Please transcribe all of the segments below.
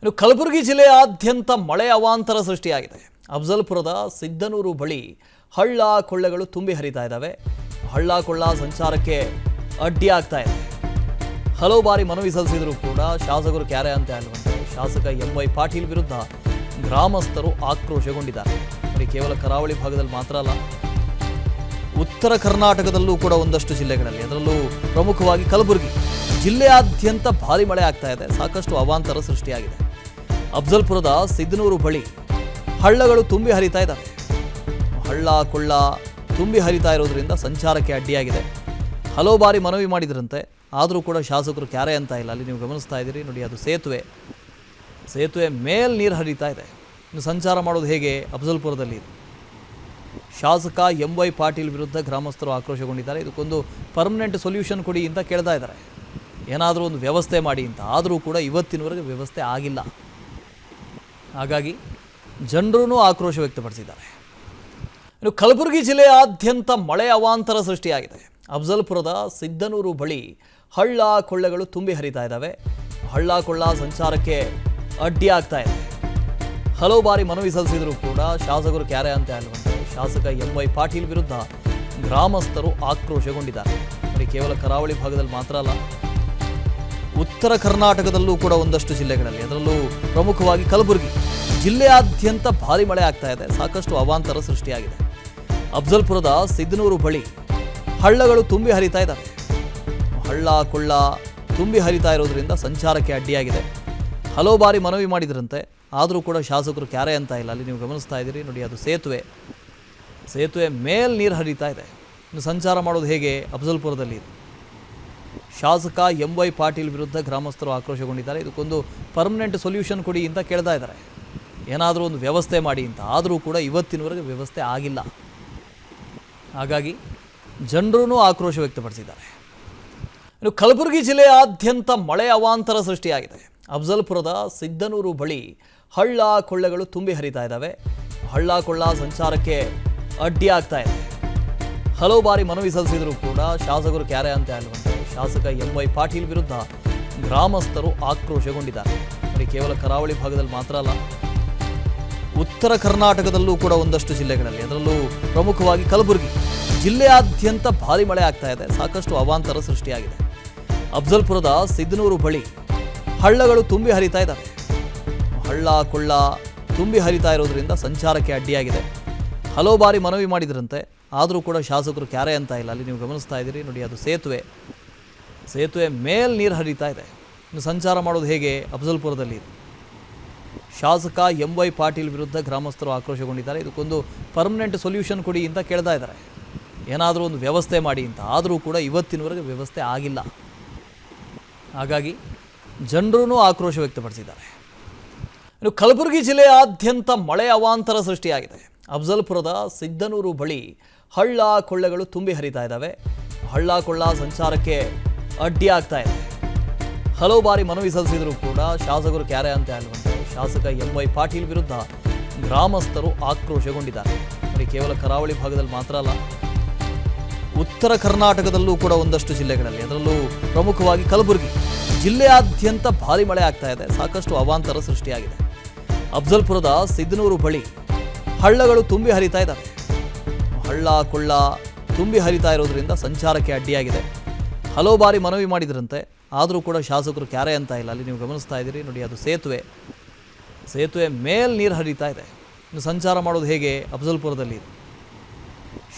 ಇನ್ನು ಕಲಬುರಗಿ ಜಿಲ್ಲೆಯಾದ್ಯಂತ ಮಳೆ ಅವಾಂತರ ಸೃಷ್ಟಿಯಾಗಿದೆ. ಅಫ್ಜಲ್ಪುರದ ಸಿದ್ದನೂರು ಬಳಿ ಹಳ್ಳ ಕೊಳ್ಳಗಳು ತುಂಬಿ ಹರಿತಾ ಇದ್ದಾವೆ. ಹಳ್ಳ ಕೊಳ್ಳ ಸಂಚಾರಕ್ಕೆ ಅಡ್ಡಿ ಆಗ್ತಾ ಇದೆ. ಹಲವು ಬಾರಿ ಮನವಿ ಸಲ್ಲಿಸಿದರೂ ಕೂಡ ಶಾಸಕರು ಕ್ಯಾರೆ ಅಂತ ಅಲ್ವಂತೆ ಶಾಸಕ ಎಂ ವೈ ಪಾಟೀಲ್ ವಿರುದ್ಧ ಗ್ರಾಮಸ್ಥರು ಆಕ್ರೋಶಗೊಂಡಿದ್ದಾರೆ. ಬರೀ ಕೇವಲ ಕರಾವಳಿ ಭಾಗದಲ್ಲಿ ಮಾತ್ರ ಅಲ್ಲ, ಉತ್ತರ ಕರ್ನಾಟಕದಲ್ಲೂ ಕೂಡ ಒಂದಷ್ಟು ಜಿಲ್ಲೆಗಳಲ್ಲಿ, ಅದರಲ್ಲೂ ಪ್ರಮುಖವಾಗಿ ಕಲಬುರಗಿ ಜಿಲ್ಲೆಯಾದ್ಯಂತ ಭಾರಿ ಮಳೆ ಆಗ್ತಾ ಇದೆ. ಸಾಕಷ್ಟು ಅವಾಂತರ ಸೃಷ್ಟಿಯಾಗಿದೆ. ಅಫ್ಜಲ್ಪುರದ ಸಿದ್ದನೂರು ಬಳಿ ಹಳ್ಳಗಳು ತುಂಬಿ ಹರಿತಾ ಇದ್ದಾವೆ. ಹಳ್ಳ, ಕೊಳ್ಳ ತುಂಬಿ ಹರಿತಾ ಇರೋದ್ರಿಂದ ಸಂಚಾರಕ್ಕೆ ಅಡ್ಡಿಯಾಗಿದೆ. ಹಲವು ಬಾರಿ ಮನವಿ ಮಾಡಿದ್ರಂತೆ. ಆದರೂ ಕೂಡ ಶಾಸಕರು ಕ್ಯಾರೆ ಅಂತ ಇಲ್ಲ. ಅಲ್ಲಿ ನೀವು ಗಮನಿಸ್ತಾ ಇದ್ದೀರಿ. ನೋಡಿ, ಅದು ಸೇತುವೆ. ಸೇತುವೆ ಮೇಲೆ ನೀರು ಹರಿತಾ ಇದೆ. ಇನ್ನು ಸಂಚಾರ ಮಾಡೋದು ಹೇಗೆ? ಅಫಜಲ್ಪುರದಲ್ಲಿ ಶಾಸಕ ಎಂ ವೈ ಪಾಟೀಲ್ ವಿರುದ್ಧ ಗ್ರಾಮಸ್ಥರು ಆಕ್ರೋಶಗೊಂಡಿದ್ದಾರೆ. ಇದಕ್ಕೊಂದು ಪರ್ಮನೆಂಟ್ ಸೊಲ್ಯೂಷನ್ ಕೊಡಿ ಅಂತ ಕೇಳ್ತಾ ಇದ್ದಾರೆ. ಏನಾದರೂ ಒಂದು ವ್ಯವಸ್ಥೆ ಮಾಡಿ ಅಂತ. ಆದರೂ ಕೂಡ ಇವತ್ತಿನವರೆಗೆ ವ್ಯವಸ್ಥೆ ಆಗಿಲ್ಲ. ಹಾಗಾಗಿ ಜನರೂ ಆಕ್ರೋಶ ವ್ಯಕ್ತಪಡಿಸಿದ್ದಾರೆ. ಇನ್ನು ಕಲಬುರಗಿ ಜಿಲ್ಲೆಯಾದ್ಯಂತ ಮಳೆ ಅವಾಂತರ ಸೃಷ್ಟಿಯಾಗಿದೆ. ಅಫ್ಜಲ್ಪುರದ ಸಿದ್ದನೂರು ಬಳಿ ಹಳ್ಳ ಕೊಳ್ಳಗಳು ತುಂಬಿ ಹರಿತಾ ಇದ್ದಾವೆ. ಹಳ್ಳ ಕೊಳ್ಳ ಸಂಚಾರಕ್ಕೆ ಅಡ್ಡಿ ಆಗ್ತಾ ಇದೆ. ಹಲವು ಬಾರಿ ಮನವಿ ಸಲ್ಲಿಸಿದರೂ ಕೂಡ ಶಾಸಕರು ಕ್ಯಾರೆ ಅಂತ ಅಲ್ವಂತೆ ಶಾಸಕ ಎಂ ವೈ ಪಾಟೀಲ್ ವಿರುದ್ಧ ಗ್ರಾಮಸ್ಥರು ಆಕ್ರೋಶಗೊಂಡಿದ್ದಾರೆ. ಬರೀ ಕೇವಲ ಕರಾವಳಿ ಭಾಗದಲ್ಲಿ ಮಾತ್ರ ಅಲ್ಲ ಉತ್ತರ ಕರ್ನಾಟಕದಲ್ಲೂ ಕೂಡ ಒಂದಷ್ಟು ಜಿಲ್ಲೆಗಳಲ್ಲಿ, ಅದರಲ್ಲೂ ಪ್ರಮುಖವಾಗಿ ಕಲಬುರಗಿ ಜಿಲ್ಲೆಯಾದ್ಯಂತ ಭಾರಿ ಮಳೆ ಆಗ್ತಾ ಇದೆ, ಸಾಕಷ್ಟು ಅವಾಂತರ ಸೃಷ್ಟಿಯಾಗಿದೆ. ಅಫ್ಜಲ್ಪುರದ ಸಿದ್ದನೂರು ಬಳಿ ಹಳ್ಳಗಳು ತುಂಬಿ ಹರಿತಾ ಇದ್ದಾವೆ. ಹಳ್ಳ, ಕೊಳ್ಳ ತುಂಬಿ ಹರಿತಾ ಇರೋದ್ರಿಂದ ಸಂಚಾರಕ್ಕೆ ಅಡ್ಡಿಯಾಗಿದೆ. ಹಲವು ಬಾರಿ ಮನವಿ ಮಾಡಿದ್ರಂತೆ, ಆದರೂ ಕೂಡ ಶಾಸಕರು ಕ್ಯಾರೆ ಅಂತ ಇಲ್ಲ, ಅಲ್ಲಿ ನೀವು ಗಮನಿಸ್ತಾ ಇದ್ದೀರಿ, ನೋಡಿ ಅದು ಸೇತುವೆ. ಸೇತುವೆ ಮೇಲೆ ನೀರು ಹರಿತಾ ಇದೆ. ಇನ್ನು ಸಂಚಾರ ಮಾಡೋದು ಹೇಗೆ? ಅಫ್ಜಲ್ಪುರದಲ್ಲಿ ಶಾಸಕ ಎಂ ವೈ ಪಾಟೀಲ್ ವಿರುದ್ಧ ಗ್ರಾಮಸ್ಥರು ಆಕ್ರೋಶಗೊಂಡಿದ್ದಾರೆ. ಇದಕ್ಕೊಂದು ಪರ್ಮನೆಂಟ್ ಸೊಲ್ಯೂಷನ್ ಕೊಡಿ ಅಂತ ಕೇಳ್ತಾ ಇದ್ದಾರೆ. ಏನಾದರೂ ಒಂದು ವ್ಯವಸ್ಥೆ ಮಾಡಿ ಅಂತ. ಆದರೂ ಕೂಡ ಇವತ್ತಿನವರೆಗೆ ವ್ಯವಸ್ಥೆ ಆಗಿಲ್ಲ. ಹಾಗಾಗಿ ಜನರೂ ಆಕ್ರೋಶ ವ್ಯಕ್ತಪಡಿಸಿದ್ದಾರೆ. ಇನ್ನು ಕಲಬುರಗಿ ಜಿಲ್ಲೆಯಾದ್ಯಂತ ಮಳೆ ಅವಾಂತರ ಸೃಷ್ಟಿಯಾಗಿದೆ. ಅಫ್ಜಲ್ಪುರದ ಸಿದ್ದನೂರು ಬಳಿ ಹಳ್ಳ ಕೊಳ್ಳಗಳು ತುಂಬಿ ಹರಿತಾ ಇದ್ದಾವೆ. ಹಳ್ಳ ಕೊಳ್ಳ ಸಂಚಾರಕ್ಕೆ ಅಡ್ಡಿಯಾಗ್ತಾ ಇದೆ. ಹಲವು ಬಾರಿ ಮನವಿ ಸಲ್ಲಿಸಿದರೂ ಕೂಡ ಶಾಸಕರು ಕ್ಯಾರೆ ಅಂತ ಅಲ್ವಂತೆ ಶಾಸಕ ಎಂ ವೈ ಪಾಟೀಲ್ ವಿರುದ್ಧ ಗ್ರಾಮಸ್ಥರು ಆಕ್ರೋಶಗೊಂಡಿದ್ದಾರೆ. ಬರೀ ಕೇವಲ ಕರಾವಳಿ ಭಾಗದಲ್ಲಿ ಮಾತ್ರ ಅಲ್ಲ, ಉತ್ತರ ಕರ್ನಾಟಕದಲ್ಲೂ ಕೂಡ ಒಂದಷ್ಟು ಜಿಲ್ಲೆಗಳಲ್ಲಿ, ಅದರಲ್ಲೂ ಪ್ರಮುಖವಾಗಿ ಕಲಬುರಗಿ ಜಿಲ್ಲೆಯಾದ್ಯಂತ ಭಾರಿ ಮಳೆ ಆಗ್ತಾ ಇದೆ. ಸಾಕಷ್ಟು ಅವಾಂತರ ಸೃಷ್ಟಿಯಾಗಿದೆ. ಅಫ್ಜಲ್ಪುರದ ಸಿದ್ದನೂರು ಬಳಿ ಹಳ್ಳಗಳು ತುಂಬಿ ಹರಿತಾ ಇದ್ದಾವೆ. ಹಳ್ಳ, ಕೊಳ್ಳ ತುಂಬಿ ಹರಿತಾ ಇರೋದ್ರಿಂದ ಸಂಚಾರಕ್ಕೆ ಅಡ್ಡಿಯಾಗಿದೆ. ಹಲವು ಬಾರಿ ಮನವಿ ಮಾಡಿದ್ರಂತೆ, ಆದರೂ ಕೂಡ ಶಾಸಕರು ಕ್ಯಾರೆ ಅಂತ ಇಲ್ಲ. ಅಲ್ಲಿ ನೀವು ಗಮನಿಸ್ತಾ ಇದ್ದೀರಿ, ನೋಡಿ ಅದು ಸೇತುವೆ. ಸೇತುವೆ ಮೇಲೆ ನೀರು ಹರಿತಾ ಇದೆ. ಇನ್ನು ಸಂಚಾರ ಮಾಡೋದು ಹೇಗೆ? ಅಫ್ಜಲ್ಪುರದಲ್ಲಿ ಶಾಸಕ ಎಂ ವೈ ಪಾಟೀಲ್ ವಿರುದ್ಧ ಗ್ರಾಮಸ್ಥರು ಆಕ್ರೋಶಗೊಂಡಿದ್ದಾರೆ. ಇದಕ್ಕೊಂದು ಪರ್ಮನೆಂಟ್ ಸೊಲ್ಯೂಷನ್ ಕೊಡಿ ಅಂತ ಕೇಳ್ತಾ ಇದ್ದಾರೆ. ಏನಾದರೂ ಒಂದು ವ್ಯವಸ್ಥೆ ಮಾಡಿ ಅಂತ. ಆದರೂ ಕೂಡ ಇವತ್ತಿನವರೆಗೆ ವ್ಯವಸ್ಥೆ ಆಗಿಲ್ಲ. ಹಾಗಾಗಿ ಜನರೂ ಆಕ್ರೋಶ ವ್ಯಕ್ತಪಡಿಸಿದ್ದಾರೆ. ಇನ್ನು ಕಲಬುರಗಿ ಜಿಲ್ಲೆಯಾದ್ಯಂತ ಮಳೆ ಅವಾಂತರ ಸೃಷ್ಟಿಯಾಗಿದೆ. ಅಫಜಲ್ಪುರದ ಸಿದ್ದನೂರು ಬಳಿ ಹಳ್ಳ ಕೊಳ್ಳಗಳು ತುಂಬಿ ಹರಿತಾ ಇದ್ದಾವೆ. ಹಳ್ಳ ಕೊಳ್ಳ ಸಂಚಾರಕ್ಕೆ ಅಡ್ಡಿ ಆಗ್ತಾ ಇದೆ. ಹಲವು ಬಾರಿ ಮನವಿ ಸಲ್ಲಿಸಿದರೂ ಕೂಡ ಶಾಸಕರು ಕ್ಯಾರೆ ಅಂತ ಹೇಳುವಂತೆ ಶಾಸಕ ಎಂ ವೈ ಪಾಟೀಲ್ ವಿರುದ್ಧ ಗ್ರಾಮಸ್ಥರು ಆಕ್ರೋಶಗೊಂಡಿದ್ದಾರೆ. ಬರೀ ಕೇವಲ ಕರಾವಳಿ ಭಾಗದಲ್ಲಿ ಮಾತ್ರ ಅಲ್ಲ, ಉತ್ತರ ಕರ್ನಾಟಕದಲ್ಲೂ ಕೂಡ ಒಂದಷ್ಟು ಜಿಲ್ಲೆಗಳಲ್ಲಿ, ಅದರಲ್ಲೂ ಪ್ರಮುಖವಾಗಿ ಕಲಬುರಗಿ ಜಿಲ್ಲೆಯಾದ್ಯಂತ ಭಾರಿ ಮಳೆ ಆಗ್ತಾ ಇದೆ, ಸಾಕಷ್ಟು ಅವಾಂತರ ಸೃಷ್ಟಿಯಾಗಿದೆ. ಅಫ್ಜಲ್ಪುರದ ಸಿದ್ದನೂರು ಬಳಿ ಹಳ್ಳಗಳು ತುಂಬಿ ಹರಿತಾ ಇದ್ದಾವೆ. ಹಳ್ಳ, ಕೊಳ್ಳ ತುಂಬಿ ಹರಿತಾ ಇರೋದ್ರಿಂದ ಸಂಚಾರಕ್ಕೆ ಅಡ್ಡಿಯಾಗಿದೆ. ಹಲವು ಬಾರಿ ಮನವಿ ಮಾಡಿದ್ರಂತೆ. ಆದರೂ ಕೂಡ ಶಾಸಕರು ಕ್ಯಾರೆ ಅಂತ ಇಲ್ಲ. ಅಲ್ಲಿ ನೀವು ಗಮನಿಸ್ತಾ ಇದ್ದೀರಿ. ನೋಡಿ, ಅದು ಸೇತುವೆ. ಸೇತುವೆ ಮೇಲೆ ನೀರು ಹರಿತಾ ಇದೆ. ಇನ್ನು ಸಂಚಾರ ಮಾಡೋದು ಹೇಗೆ? ಅಫ್ಜಲ್ಪುರದಲ್ಲಿ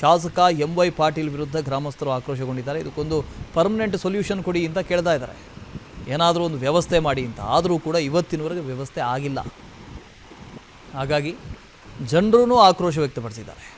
ಶಾಸಕ ಎಂ ವೈ ಪಾಟೀಲ್ ವಿರುದ್ಧ ಗ್ರಾಮಸ್ಥರು ಆಕ್ರೋಶಗೊಂಡಿದ್ದಾರೆ. ಇದಕ್ಕೊಂದು ಪರ್ಮನೆಂಟ್ ಸೊಲ್ಯೂಷನ್ ಕೊಡಿ ಅಂತ ಕೇಳ್ತಾ ಇದ್ದಾರೆ. ಏನಾದರೂ ಒಂದು ವ್ಯವಸ್ಥೆ ಮಾಡಿ ಅಂತ. ಆದರೂ ಕೂಡ ಇವತ್ತಿನವರೆಗೆ ವ್ಯವಸ್ಥೆ ಆಗಿಲ್ಲ. ಹಾಗಾಗಿ ಜನರೂ ಆಕ್ರೋಶ ವ್ಯಕ್ತಪಡಿಸಿದ್ದಾರೆ.